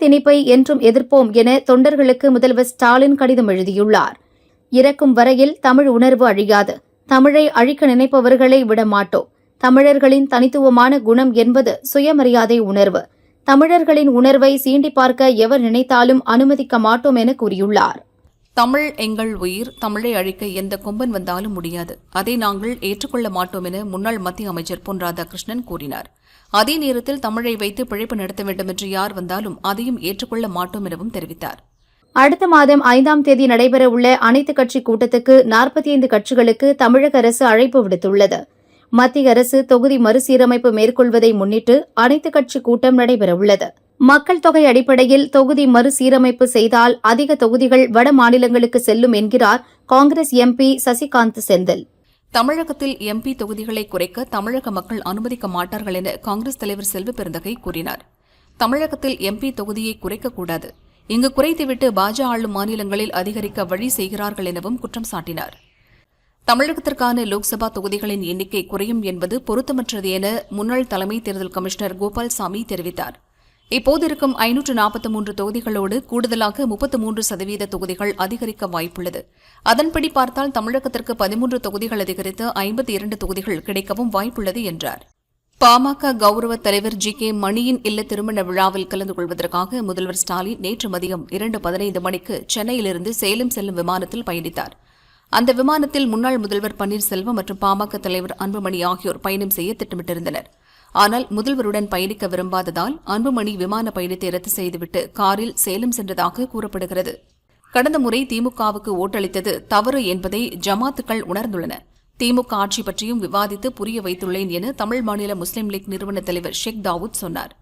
திணிப்பை என்றும் எதிர்ப்போம் என தொண்டர்களுக்கு முதல்வர் ஸ்டாலின் கடிதம் எழுதியுள்ளார். இறக்கும் வரையில் தமிழ் உணர்வு அழியாது. தமிழை அழிக்க நினைப்பவர்களை விடமாட்டோம் தமிழர்களின் தனித்துவமான குணம் என்பது சுயமரியாதை உணர்வு. தமிழர்களின் உணர்வை சீண்டி பார்க்க எவர் நினைத்தாலும் அனுமதிக்க மாட்டோம் என கூறியுள்ளார். தமிழ் எங்கள் உயிர் தமிழை அழிக்க எந்த கொம்பன் வந்தாலும் முடியாது. அதை நாங்கள் ஏற்றுக்கொள்ள மாட்டோம் என முன்னாள் மத்திய அமைச்சர் பொன் ராதாகிருஷ்ணன் கூறினார். அதே நேரத்தில் தமிழை வைத்து பிழைப்பு நடத்த வேண்டும் என்று யார் வந்தாலும் அதையும் ஏற்றுக்கொள்ள மாட்டோம் எனவும் தெரிவித்தார். அடுத்த மாதம் ஐந்தாம் தேதி நடைபெறவுள்ள அனைத்துக் கட்சி கூட்டத்துக்கு நாற்பத்தி ஐந்து கட்சிகளுக்கு தமிழக அரசு அழைப்பு விடுத்துள்ளது. மத்திய அரசு தொகுதி மறுசீரமைப்பு மேற்கொள்வதை முன்னிட்டு அனைத்துக் கட்சி கூட்டம் நடைபெறவுள்ளது மக்கள் தொகை அடிப்படையில் தொகுதி மறுசீரமைப்பு செய்தால் அதிக தொகுதிகள் வட மாநிலங்களுக்கு செல்லும் என்கிறார் காங்கிரஸ் எம்பி சசிகாந்த் செந்தில். தமிழகத்தில் எம்பி தொகுதிகளை குறைக்க தமிழக மக்கள் அனுமதிக்க மாட்டார்கள் என காங்கிரஸ் தலைவர் செல்வ பெருந்தகை கூறினார். தமிழகத்தில் எம்பி தொகுதியை குறைக்கக்கூடாது இங்கு குறைத்துவிட்டு பாஜ ஆளும் மாநிலங்களில் அதிகரிக்க வழி செய்கிறார்கள் எனவும் குற்றம் சாட்டினார். தமிழகத்திற்கான லோக்சபா தொகுதிகளின் எண்ணிக்கை குறையும் என்பது பொருத்தமற்றது என முன்னாள் தலைமை தேர்தல் கமிஷனர் கோபால்சாமி தெரிவித்தார். இப்போது இருக்கும் ஐநூற்று நாற்பத்தி மூன்று தொகுதிகளோடு கூடுதலாக முப்பத்து மூன்று சதவீத தொகுதிகள் அதிகரிக்க வாய்ப்புள்ளது. அதன்படி பார்த்தால் தமிழகத்திற்கு பதிமூன்று தொகுதிகள் அதிகரித்து ஐம்பத்தி இரண்டு தொகுதிகள் கிடைக்கவும் வாய்ப்புள்ளது என்றார். பாமக கௌரவ தலைவர் ஜி கே மணியின் இல்ல திருமண விழாவில் கலந்து கொள்வதற்காக முதல்வர் ஸ்டாலின் நேற்று மதியம் இரண்டு பதினைந்து மணிக்கு சென்னையிலிருந்து சேலம் செல்லும் விமானத்தில் பயணித்தார். அந்த விமானத்தில் முன்னாள் முதல்வர் பன்னீர்செல்வம் மற்றும் பாமக தலைவர் அன்புமணி ஆகியோர் பயணம் செய்ய திட்டமிட்டிருந்தனர். ஆனால் முதல்வருடன் பயணிக்க விரும்பாததால் அன்புமணி விமான பயணத்தை ரத்து செய்துவிட்டு காரில் சேலம் சென்றதாக கூறப்படுகிறது. கடந்த முறை திமுகவுக்கு ஓட்டளித்தது தவறு என்பதை ஜமாத்துக்கள் உணர்ந்துள்ளன. திமுக ஆட்சி பற்றியும் விவாதித்து புரிய வைத்துள்ளேன் என தமிழ் மாநில முஸ்லீம் லீக் நிறுவன தலைவர் ஷேக் தாவூத் சொன்னார்.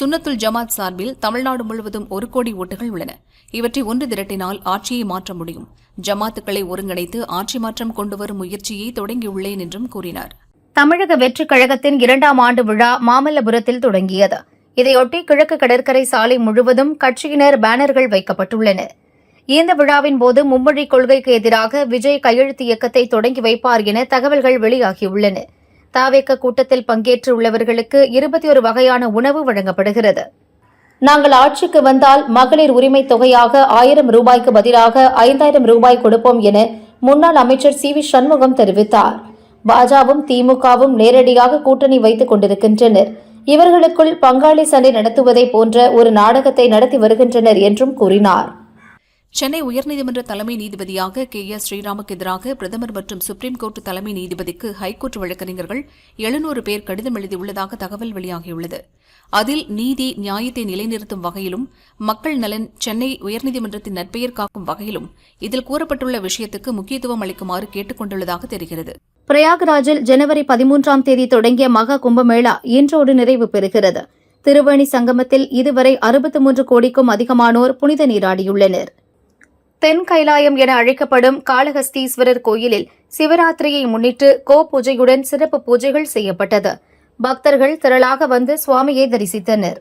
சுன்னத்துல் ஜமாத் சார்பில் தமிழ்நாடு முழுவதும் ஒரு கோடி ஓட்டுகள் உள்ளன. இவற்றை ஒன்று திரட்டினால் ஆட்சியை மாற்ற முடியும். ஜமாத்துக்களை ஒருங்கிணைத்து ஆட்சி மாற்றம் கொண்டுவரும் முயற்சியை தொடங்கியுள்ளேன் என்றும் கூறினார். தமிழக வெற்றிக் கழகத்தின் இரண்டாம் ஆண்டு விழா மாமல்லபுரத்தில் தொடங்கியது. இதையொட்டி கிழக்கு கடற்கரை சாலை முழுவதும் கட்சியினர் பேனர்கள் வைக்கப்பட்டுள்ளன இந்த விழாவின் போது மும்மொழி கொள்கைக்கு எதிராக விஜய் கையெழுத்து இயக்கத்தை தொடங்கி வைப்பார் என தகவல்கள் வெளியாகியுள்ளன. தாவேக்க கூட்டத்தில் பங்கேற்றுள்ளவர்களுக்கு இருபத்தி ஒரு வகையான உணவு வழங்கப்படுகிறது. நாங்கள் ஆட்சிக்கு வந்தால் மகளிர் உரிமை தொகையாக ஆயிரம் ரூபாய்க்கு பதிலாக ஐந்தாயிரம் ரூபாய் கொடுப்போம் என முன்னாள் அமைச்சர் சி வி சண்முகம் தெரிவித்தார். பாஜகவும் திமுகவும் நேரடியாக கூட்டணி வைத்துக் கொண்டிருக்கின்றனர். இவர்களுக்குள் பங்காளி சண்டை நடத்துவதை போன்ற ஒரு நாடகத்தை நடத்தி வருகின்றனர் என்றும் கூறினார். சென்னை உயர்நீதிமன்ற தலைமை நீதிபதியாக கே எஸ் ஸ்ரீராமுக்கு எதிராக பிரதமர் மற்றும் சுப்ரீம் கோர்ட் தலைமை நீதிபதிக்கு ஹைகோர்ட் வழக்கறிஞர்கள் எழுநூறு பேர் கடிதம் எழுதியுள்ளதாக தகவல் வெளியாகியுள்ளது. அதில் நீதி நியாயத்தை நிலைநிறுத்தும் வகையிலும் மக்கள் நலன் சென்னை உயர்நீதிமன்றத்தின் நற்பெயர் காக்கும் வகையிலும் இதில் கூறப்பட்டுள்ள விஷயத்துக்கு முக்கியத்துவம் அளிக்குமாறு கேட்டுக் கொண்டுள்ளதாக தெரிகிறது. பிரயாக்ராஜில் ஜனவரி பதிமூன்றாம் தேதி தொடங்கிய மகா கும்பமேளா இன்றோடு நிறைவு பெறுகிறது. திருவேணி சங்கமத்தில் இதுவரை அறுபத்து மூன்று கோடிக்கும் அதிகமானோர் புனித நீராடியுள்ளனர். தென் கைலாயம் என அழைக்கப்படும் காளஹஸ்தீஸ்வரர் கோயிலில் சிவராத்திரியை முன்னிட்டு கோ பூஜையுடன் சிறப்பு பூஜைகள் செய்யப்பட்டது. பக்தர்கள் திரளாக வந்து சுவாமியை தரிசித்தனர்.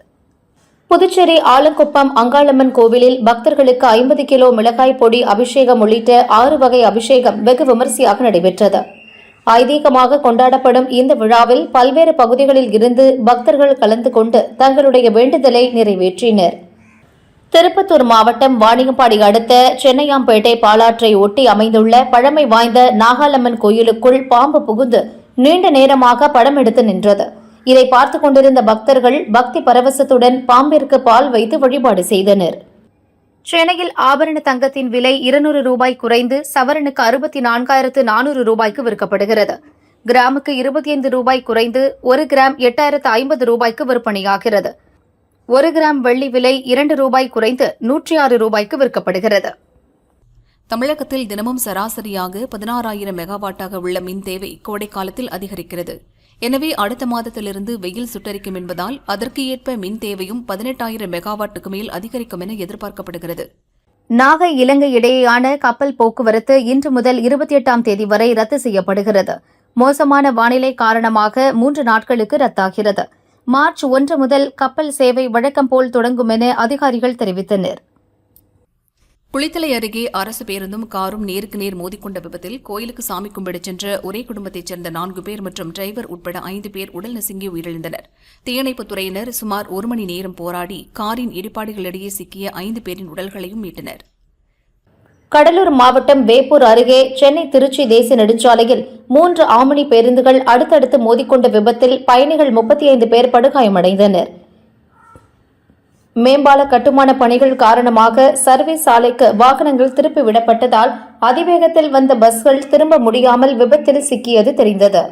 புதுச்சேரி ஆலங்குப்பம் அங்காளம்மன் கோவிலில் பக்தர்களுக்கு ஐம்பது கிலோ மிளகாய் பொடி அபிஷேகம் உள்ளிட்ட ஆறு வகை அபிஷேகம் வெகு விமரிசையாக நடைபெற்றது. ஐதீகமாக கொண்டாடப்படும் இந்த விழாவில் பல்வேறு பகுதிகளில் இருந்து பக்தர்கள் கலந்து கொண்டு தங்களுடைய வேண்டுதலை நிறைவேற்றினர். திருப்பத்தூர் மாவட்டம் வாணியம்பாடி அடுத்த சென்னையாம்பேட்டை பாலாற்றை ஒட்டி அமைந்துள்ள பழமை வாய்ந்த நாகாலம்மன் கோயிலுக்குள் பாம்பு புகுந்து நீண்ட நேரமாக படம் எடுத்து நின்றது. இதை பார்த்து கொண்டிருந்த பக்தர்கள் பக்தி பரவசத்துடன் பாம்பிற்கு பால் வைத்து வழிபாடு செய்தனர். சென்னையில் ஆபரண தங்கத்தின் விலை இருநூறு ரூபாய் குறைந்து சவரனுக்கு அறுபத்தி நான்காயிரத்து நானூறு ரூபாய்க்கு விற்கப்படுகிறது. கிராமுக்கு இருபத்தி ஐந்து ரூபாய் குறைந்து ஒரு கிராம் எட்டாயிரத்து ஐம்பது ரூபாய்க்கு விற்பனையாகிறது. ஒரு கிராம் வெள்ளி விலை இரண்டு ரூபாய் குறைந்து நூற்றி ஆறு ரூபாய்க்கு விற்கப்படுகிறது. தமிழகத்தில் தினமும் சராசரியாக பதினாறாயிரம் மெகாவாட்டாக உள்ள மின் தேவை கோடைக்காலத்தில் அதிகரிக்கிறது. எனவே அடுத்த மாதத்திலிருந்து வெயில் சுட்டரிக்கும் என்பதால் அதற்கு ஏற்ப மின் தேவையும் பதினெட்டாயிரம் மெகாவாட்டுக்கு மேல் அதிகரிக்கும் என எதிர்பார்க்கப்படுகிறது. நாகை இலங்கை இடையேயான கப்பல் போக்குவரத்து இன்று முதல் இருபத்தி எட்டாம் தேதி வரை ரத்து செய்யப்படுகிறது. மோசமான வானிலை காரணமாக மூன்று நாட்களுக்கு ரத்தாகிறது. மார்ச் ஒன்று முதல் கப்பல் சேவை வழக்கம் போல் தொடங்கும் என அதிகாரிகள் தெரிவித்தனர். குளித்தலை அருகே அரசு பேருந்தும் காரும் நேருக்கு நேர் மோதிக்கொண்ட விபத்தில் கோயிலுக்கு சாமி கும்பிடச் சென்ற ஒரே குடும்பத்தைச் சேர்ந்த நான்கு பேர் மற்றும் டிரைவர் உட்பட ஐந்து பேர் உடல் நசுங்கி உயிரிழந்தனர். தீயணைப்புத் துறையினர் சுமார் ஒரு மணி நேரம் போராடி காரின் இடிபாடுகளிடையே சிக்கிய ஐந்து பேரின் உடல்களையும் மீட்டனர். கடலூர் மாவட்டம் வேப்பூர் அருகே சென்னை திருச்சி தேசிய நெடுஞ்சாலையில் மூன்று ஆமணி பேருந்துகள் அடுத்தடுத்து மோதிக்கொண்ட விபத்தில் பயணிகள் முப்பத்தி ஐந்து பேர் படுகாயமடைந்தனர். மேம்பால கட்டுமான பணிகள் காரணமாக சர்வே சாலைக்கு வாகனங்கள் திருப்பி விடப்பட்டதால் அதிவேகத்தில் வந்த பஸ்கள் திரும்ப முடியாமல் விபத்தில் சிக்கியது தெரிந்தது.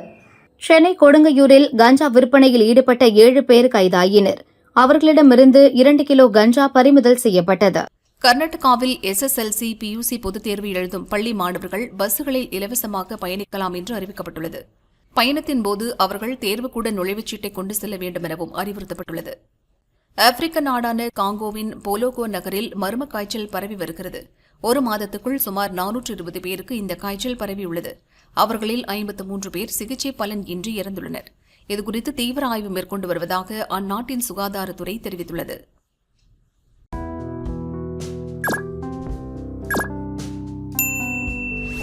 சென்னை கொடுங்கையூரில் கஞ்சா விற்பனையில் ஈடுபட்ட ஏழு பேர் கைதாயினர். அவர்களிடமிருந்து இரண்டு கிலோ கஞ்சா பறிமுதல் செய்யப்பட்டது. கர்நாடகாவில் எஸ்எஸ்எல்சி பியூசி பொதுத் தேர்வு எழுதும் பள்ளி மாணவர்கள் பஸ்களில் இலவசமாக பயணிக்கலாம் என்று அறிவிக்கப்பட்டுள்ளது. பயணத்தின் போது அவர்கள் தேர்வுக்கூட நுழைவுச்சீட்டை கொண்டு செல்ல வேண்டும் எனவும் அறிவுறுத்தப்பட்டுள்ளது. ஆப்பிரிக்க நாடான காங்கோவின் போலோகோ நகரில் மர்ம காய்ச்சல் பரவி வருகிறது. ஒரு மாதத்துக்குள் சுமார் நானூற்று இருபது பேருக்கு இந்த காய்ச்சல் பரவியுள்ளது அவர்களில் ஐம்பத்து மூன்று பேர் சிகிச்சை பலன் இன்றி இறந்துள்ளனர். இதுகுறித்து தீவிர ஆய்வு மேற்கொண்டு வருவதாக அந்நாட்டின் சுகாதாரத்துறை தெரிவித்துள்ளது.